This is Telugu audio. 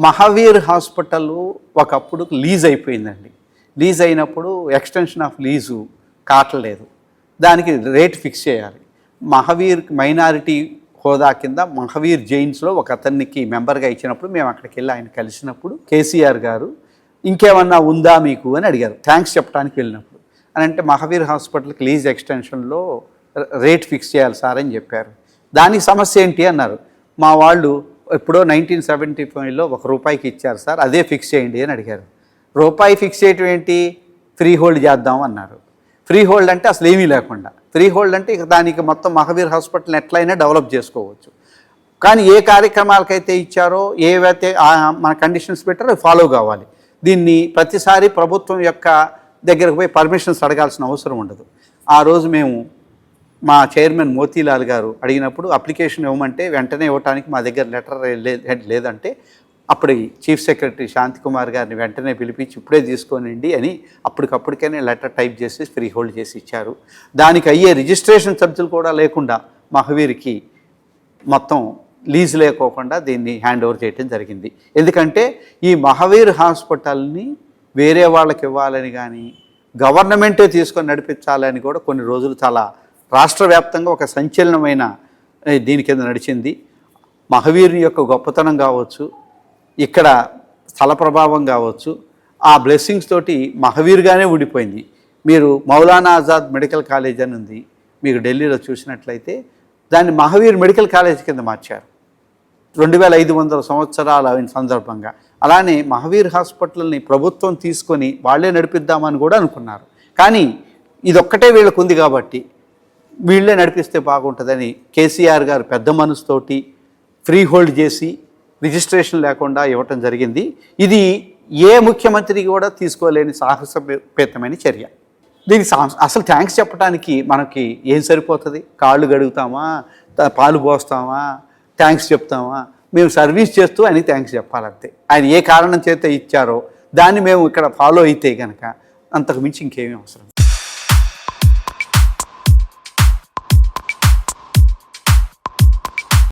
మహావీర్ హాస్పిటల్ ఒకప్పుడు లీజ్ అయిపోయిందండి. లీజ్ అయినప్పుడు ఎక్స్టెన్షన్ ఆఫ్ లీజు కాటలేదు దానికి రేట్ ఫిక్స్ చేయాలి. మహావీర్ మైనారిటీ హోదా కింద మహావీర్ జైన్స్లో ఒక అతనికి మెంబర్గా ఇచ్చినప్పుడు మేము అక్కడికి వెళ్ళి ఆయన కలిసినప్పుడు కేసీఆర్ గారు ఇంకేమన్నా ఉందా మీకు? అని అడిగారు. థ్యాంక్స్ చెప్పడానికి వెళ్ళినప్పుడు. అని అంటే మహావీర్ హాస్పిటల్కి లీజ్ ఎక్స్టెన్షన్లో రేట్ ఫిక్స్ చేయాలి సార్ అని చెప్పారు. దానికి సమస్య ఏంటి? అన్నారు. మా వాళ్ళు ఎప్పుడో నైన్టీన్ సెవెంటీ ఫైవ్లో ఒక రూపాయికి ఇచ్చారు సార్ అదే ఫిక్స్ చేయండి అని అడిగారు. రూపాయి ఫిక్స్ చేయటం ఏంటి? ఫ్రీ హోల్డ్ చేద్దాం అన్నారు. ఫ్రీ హోల్డ్ అంటే అసలు ఏమీ లేకుండా. ఫ్రీ హోల్డ్ అంటే ఇక దానికి మొత్తం మహావీర్ హాస్పిటల్ ఎట్లయినా డెవలప్ చేసుకోవచ్చు. కానీ ఏ కార్యక్రమాలకైతే ఇచ్చారో ఏవైతే మన కండిషన్స్ పెట్టారో ఫాలో కావాలి. దీన్ని ప్రతిసారి ప్రభుత్వం యొక్క దగ్గరకు పోయి పర్మిషన్స్ అడగాల్సిన అవసరం ఉండదు. ఆ రోజు మేము మా చైర్మన్ మోతీలాల్ గారు అడిగినప్పుడు అప్లికేషన్ ఇవ్వమంటే వెంటనే ఇవ్వటానికి మా దగ్గర లెటర్ లే- లేదంటే అప్పుడు చీఫ్ సెక్రటరీ శాంతికుమార్ గారిని వెంటనే పిలిపించి ఇప్పుడే తీసుకోనండి అని అప్పటికప్పటికైనా లెటర్ టైప్ చేసి ఫ్రీ హోల్డ్ చేసి ఇచ్చారు. దానికి అయ్యే రిజిస్ట్రేషన్ ఛార్జీలు కూడా లేకుండా మహావీర్కి మొత్తం లీజ్ లేకోకుండా దీన్ని హ్యాండ్ ఓవర్ చేయడం జరిగింది. ఎందుకంటే ఈ మహావీర్ హాస్పిటల్ని వేరే వాళ్ళకి ఇవ్వాలని కానీ గవర్నమెంటే తీసుకొని నడిపించాలని కూడా కొన్ని రోజులు చాలా రాష్ట్ర వ్యాప్తంగా ఒక సంచలనమైన దీని కింద నడిచింది. మహవీరుని యొక్క గొప్పతనం కావచ్చు ఇక్కడ స్థల ప్రభావం కావచ్చు ఆ బ్లెస్సింగ్స్ తోటి మహావీర్గానే ఉండిపోయింది మీరు మౌలానా ఆజాద్ మెడికల్ కాలేజ్ అని ఉంది మీకు ఢిల్లీలో చూసినట్లయితే దాన్ని మహావీర్ మెడికల్ కాలేజ్ కింద మార్చారు. రెండు వేల ఐదు వందల సంవత్సరాల అయిన సందర్భంగా. అలానే మహావీర్ హాస్పిటల్ని ప్రభుత్వం తీసుకొని వాళ్ళే నడిపిద్దామని కూడా అనుకున్నారు. కానీ ఇదొక్కటే వీళ్ళకు ఉంది కాబట్టి వీళ్ళే నడిపిస్తే బాగుంటుందని కేసీఆర్ గారు పెద్ద మనసుతోటి ఫ్రీ హోల్డ్ చేసి రిజిస్ట్రేషన్ లేకుండా ఇవ్వటం జరిగింది. ఇది ఏ ముఖ్యమంత్రి కూడా తీసుకోలేని సాహసపేతమైన చర్య. దీనికి అసలు థ్యాంక్స్ చెప్పడానికి మనకి ఏం సరిపోతుంది? కాళ్ళు గడుగుతామా? పాలు పోస్తామా? థ్యాంక్స్ చెప్తామా? మేము సర్వీస్ చేస్తూ అని థ్యాంక్స్ చెప్పాలంతే. ఆయన ఏ కారణం చేత ఇచ్చారో దాన్ని మేము ఇక్కడ ఫాలో అయితే కనుక అంతకు మించి ఇంకేమీ అవసరం